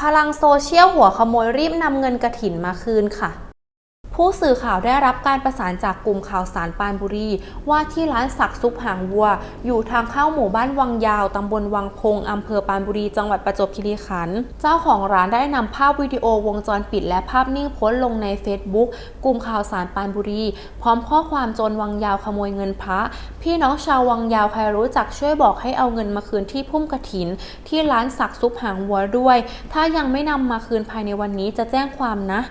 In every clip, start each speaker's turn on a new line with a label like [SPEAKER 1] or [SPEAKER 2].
[SPEAKER 1] พลังโซเชียลหัวขโมยรีบนำเงินกระถินมาคืนค่ะ ผู้สื่อข่าวได้รับการประสานจากกลุ่มข่าวสารปานบุรี ว่าที่ร้านสักซุปหางวัว อยู่ทางเข้าหมู่บ้านวังยาวตำบลวังพงอำเภอปานบุรี จังหวัดประจวบคีรีขันธ์เจ้าของร้านได้นำภาพวิดีโอวงจรปิด และภาพนิ่งโพสต์ลงใน Facebook กลุ่มข่าวสารปานบุรี พร้อมข้อความโจรวังยาวขโมยเงินพระ พี่น้องชาววังยาวใครรู้จักช่วยบอกให้เอาเงินมาคืนที่พุ่มกระถิน ที่ร้านสักซุปหางวัวด้วย ถ้ายังไม่นำมาคืนภายในวันนี้จะแจ้งความนะ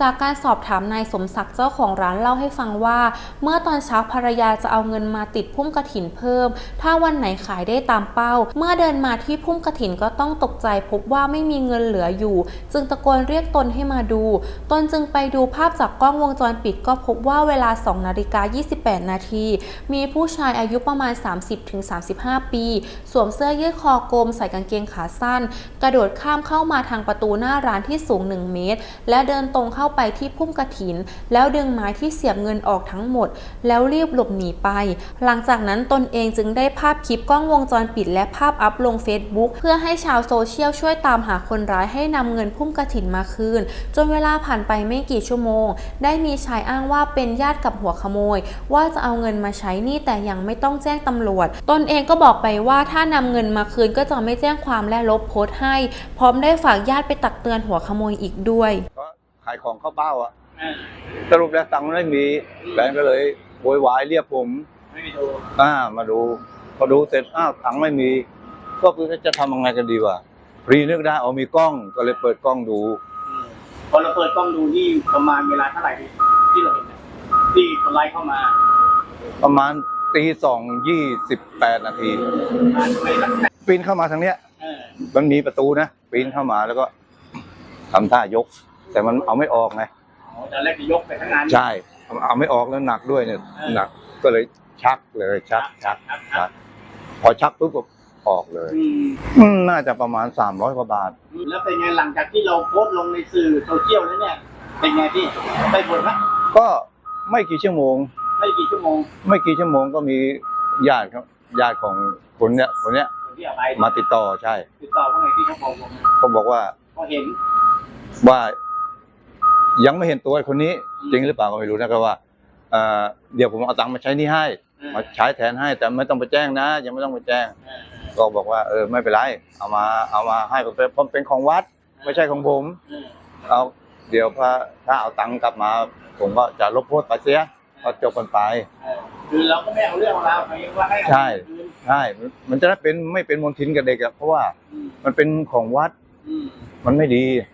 [SPEAKER 1] จากการสอบถามนายสมศักดิ์เจ้าของร้านเล่าให้ฟังว่า เมื่อตอนเช้าภรรยาจะเอาเงินมาติดพุ่มกระถินเพิ่ม ถ้าวันไหนขายได้ตามเป้า เมื่อเดินมาที่พุ่มกระถินก็ต้องตกใจพบว่าไม่มีเงินเหลืออยู่ จึงตะโกนเรียกตนให้มาดู ตนจึงไปดูภาพจากกล้องวงจรปิดก็พบว่าเวลา2นาฬิกา28 นาที มีผู้ชายอายุประมาณ 30-35 ปี สวมเสื้อยืดคอกลมใส่กางเกงขาสั้น กระโดดข้ามเข้ามาทางประตูหน้าร้านที่สูง 1 เมตร และเดินตรงเข้าาไปที่พุ่มกระถิน แล้วดึงไม้ที่เสียบเงินออกทั้งหมด แล้วรีบหลบหนีไป หลังจากนั้นตนเองจึงได้ภาพคลิปกล้องวงจรปิด และภาพอัพลง Facebook เพื่อให้ชาวโซเชียลช่วยตามหาคนร้ายให้นำเงินพุ่มกระถินมาคืน จนเวลาผ่านไปไม่กี่ชั่วโมง ได้มีชายอ้างว่าเป็นญาติกับหัวขโมย ว่าจะเอาเงินมาใช้นี้แต่ยังไม่ต้องแจ้งตำรวจ ตนเองก็บอกไปว่าถ้านำเงินมาคืนก็จะไม่แจ้งความและลบโพสต์ให้ พร้อมได้ฝากญาติไปตักเตือนหัวขโมยอีกด้วย
[SPEAKER 2] ขายของเข้าเป้าอะ
[SPEAKER 3] อ่า
[SPEAKER 2] สรุปแล้วตังค์ไม่มีแฟนก็เลยโวยวายเรียกผม
[SPEAKER 3] ไม่มีดู
[SPEAKER 2] อ่ามาดูพอดูเสร็จอ้าวตังค์ไม่มี ก็คือจะทำยังไงกันดีวะพรีนึกได้เอามีกล้องก็เลยเปิดกล้องดู
[SPEAKER 3] อืมพอเราเปิดกล้องดูนี่ประมาณเวลาเท่าไหร่ที่ที่เราเห็นเนี่ยที่คนร้ายเข้ามา
[SPEAKER 2] ประมาณตีสองยี่สิบแปดนาที
[SPEAKER 3] มาทำไมลักษณะ
[SPEAKER 2] ปีนเข้ามาทางเนี้ย
[SPEAKER 3] เออ
[SPEAKER 2] มันมีประตูนะปีนเข้ามาแล้วก็ทำท่ายก แต่มันเอาไม่ออกไง
[SPEAKER 3] อ๋อตอนแรกจะยกไปทั้งงาน
[SPEAKER 2] ใช่เอาไม่ออกแล้วหนักด้วยเนี่ย
[SPEAKER 3] เออ
[SPEAKER 2] หนักก็เลยชักเลยชักชัก
[SPEAKER 3] ครับค
[SPEAKER 2] ชั
[SPEAKER 3] รับ
[SPEAKER 2] กพอชักปุ๊บก็ออกเลย
[SPEAKER 3] อืม
[SPEAKER 2] อืมน่าจะประมาณสามร้อยกว่าบาท
[SPEAKER 3] แล้วเป็นไงหลังจากที่เราโพสต์ลงในสื่อโซเชียลแล้วเนี่ย เป็นไงพี่ได้ผลไหม
[SPEAKER 2] ก็ไม่กี่ชั่วโมง
[SPEAKER 3] ไม่กี่ชั่วโมง
[SPEAKER 2] ไม่กี่ชั่วโมงก็มีญาติครับญาติของคนเนี้ยคนเนี้ย
[SPEAKER 3] คนที่เอาไป
[SPEAKER 2] มาติดต่อใช่
[SPEAKER 3] ติดต่อว่าไงพี่เขาบอกผม
[SPEAKER 2] เขาบอกว่า
[SPEAKER 3] ก็เห็น
[SPEAKER 2] ว่า ยังไม่เห็นตัวไอ้คนนี้จริงหรือเปล่าก็ไม่รู้นะก็ว่าเอ่อเดี๋ยวผมเอาตังค์มาใช้หนี่ให้
[SPEAKER 3] เออ
[SPEAKER 2] มาใช้แทนให้ แต่ไม่ต้องไปแจ้งนะ ยังไม่ต้องไปแจ้ง
[SPEAKER 3] เออ
[SPEAKER 2] ก็บอกว่าเออไม่เป็นไร เอามาเอามาให้ผมเป็นเพราะเป็นของวัด ไม่ใช่ของผม
[SPEAKER 3] เออ
[SPEAKER 2] เอาเดี๋ยวพระถ้าเอาตังค์กลับมา ผมก็จะลบโทษไปเสียก็จบกันไป
[SPEAKER 3] เออคือเราก็ไม่เอาเรื่องของเราไปว่าให้เอา
[SPEAKER 2] ใช่
[SPEAKER 3] คืน
[SPEAKER 2] ใช่มันมันจะได้เป็นไม่เป็นมลทินกับเด็กอะเพราะว่า
[SPEAKER 3] อืม
[SPEAKER 2] มันเป็นของวัด
[SPEAKER 3] อืม
[SPEAKER 2] มันไม่ดี
[SPEAKER 3] อ